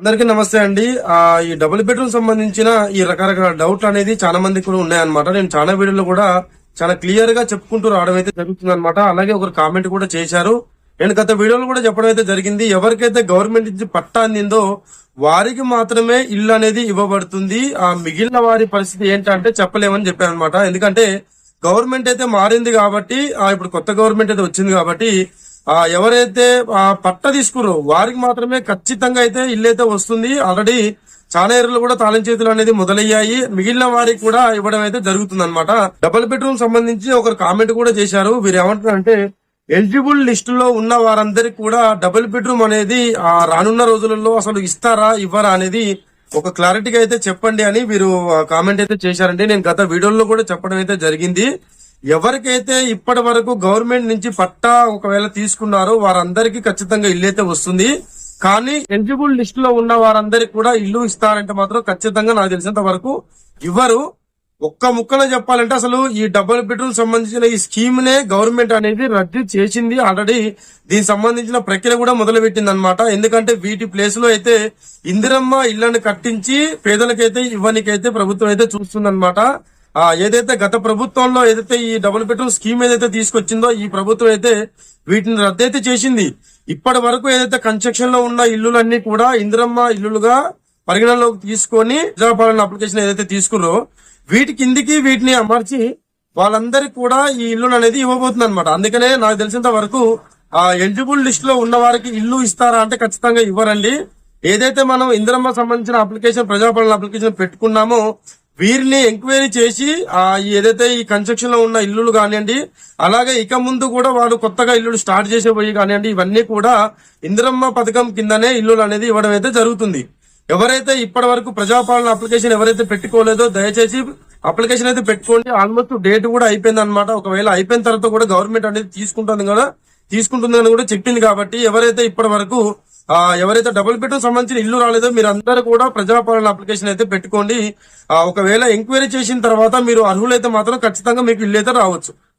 అందరికీ నమస్తే అండి. ఆ ఈ డబుల్ బెడ్రూమ్ సంబంధించిన ఈ రకరకాల డౌట్ అనేది చాలా మందికి కూడా ఉన్నాయన్నమాట. నేను చాలా వీడియోలో కూడా చాలా క్లియర్గా చెప్పుకుంటూ రావడం అయితే జరుగుతుంది అనమాట అలాగే ఒకరు కామెంట్ కూడా చేశారు. నేను గత వీడియోలో కూడా చెప్పడం అయితే జరిగింది. ఎవరికైతే గవర్నమెంట్ నుంచి పట్టా అందిందో వారికి మాత్రమే ఇల్లు అనేది ఇవ్వబడుతుంది. ఆ మిగిలిన వారి పరిస్థితి ఏంటంటే చెప్పలేమని చెప్పాను అనమాట ఎందుకంటే గవర్నమెంట్ అయితే మారింది కాబట్టి ఇప్పుడు కొత్త గవర్నమెంట్ అయితే వచ్చింది కాబట్టి ఎవరైతే ఆ పట్ట తీసుకురో వారికి మాత్రమే ఖచ్చితంగా అయితే ఇల్లు అయితే వస్తుంది. ఆల్రెడీ చాలా ఏర్లు కూడా తాళం చేతులు అనేది మొదలయ్యాయి. మిగిలిన వారికి కూడా ఇవ్వడం అయితే జరుగుతుంది అనమాట డబుల్ బెడ్రూమ్ సంబంధించి ఒకరు కామెంట్ కూడా చేశారు. వీరు ఏమంటారంటే ఎలిజిబుల్ లిస్టులో ఉన్న వారందరికి కూడా డబుల్ బెడ్రూమ్ అనేది ఆ రానున్న రోజులలో అసలు ఇస్తారా ఇవ్వరా అనేది ఒక క్లారిటీగా అయితే చెప్పండి అని వీరు కామెంట్ అయితే చేశారండి. నేను గత వీడియోలో కూడా చెప్పడం అయితే జరిగింది. ఎవరికైతే ఇప్పటి వరకు గవర్నమెంట్ నుంచి పట్టా ఒకవేళ తీసుకున్నారో వారందరికీ ఖచ్చితంగా ఇల్లు అయితే వస్తుంది. కానీ ఎలిజిబుల్ లిస్ట్లో ఉన్న వారందరికి కూడా ఇల్లు ఇస్తారంటే మాత్రం ఖచ్చితంగా నాకు తెలిసినంత వరకు ఇవ్వరు. ఒక్క ముక్కలో చెప్పాలంటే అసలు ఈ డబుల్ బెడ్రూమ్ సంబంధించిన ఈ స్కీమ్ నే గవర్నమెంట్ అనేది రద్దు చేసింది. ఆల్రెడీ దీనికి సంబంధించిన ప్రక్రియ కూడా మొదలు పెట్టింది అనమాట ఎందుకంటే వీటి ప్లేస్లో అయితే ఇందిరమ్మ ఇళ్ళను కట్టించి పేదలకైతే ఇవ్వనికైతే ప్రభుత్వం అయితే చూస్తుందన్నమాట. ఏదైతే గత ప్రభుత్వంలో ఏదైతే ఈ డబుల్ బెడ్రూమ్ స్కీమ్ ఏదైతే తీసుకొచ్చిందో ఈ ప్రభుత్వం అయితే వీటిని రద్దయితే చేసింది. ఇప్పటి వరకు ఏదైతే కన్స్ట్రక్షన్లో ఉన్న ఇల్లులన్నీ కూడా ఇందిరమ్మ ఇల్లులుగా పరిగణనలోకి తీసుకొని ప్రజాపాలన అప్లికేషన్ ఏదైతే తీసుకురో వీటి కిందికి వీటిని అమర్చి వాళ్ళందరికీ కూడా ఈ ఇల్లు అనేది ఇవ్వబోతుంది అనమాట అందుకనే నాకు తెలిసినంత వరకు ఆ ఎలిజిబుల్ లిస్ట్లో ఉన్న వారికి ఇల్లు ఇస్తారా అంటే ఖచ్చితంగా ఇవ్వరండి. ఏదైతే మనం ఇందిరమ్మ సంబంధించిన అప్లికేషన్ ప్రజాపాలన అప్లికేషన్ పెట్టుకున్నామో వీరిని ఎంక్వైరీ చేసి ఆ ఏదైతే ఈ కన్స్ట్రక్షన్లో ఉన్న ఇల్లులు కానివ్వండి అలాగే ఇక ముందు కూడా వారు కొత్తగా ఇల్లులు స్టార్ట్ చేసే పోయి కానివ్వండి ఇవన్నీ కూడా ఇందిరమ్మ పథకం కిందనే ఇల్లులు అనేది ఇవ్వడం అయితే జరుగుతుంది. ఎవరైతే ఇప్పటి వరకు ప్రజాపాలన అప్లికేషన్ ఎవరైతే పెట్టుకోలేదో దయచేసి అప్లికేషన్ అయితే పెట్టుకోండి. ఆల్మోస్ట్ డేట్ కూడా అయిపోయింది అనమాట ఒకవేళ అయిపోయిన తర్వాత కూడా గవర్నమెంట్ అనేది తీసుకుంటుంది కదా తీసుకుంటుందని కూడా చెప్పింది కాబట్టి ఎవరైతే ఇప్పటి వరకు ఎవరైతే డబుల్ బెడ్రూమ్ సంబంధించిన ఇల్లు రాలేదో మీరు అందరూ కూడా ప్రజాపాలన అప్లికేషన్ అయితే పెట్టుకోండి. ఒకవేళ ఎంక్వైరీ చేసిన తర్వాత మీరు అర్హులైతే మాత్రం ఖచ్చితంగా మీకు ఇల్లు అయితే రావచ్చు.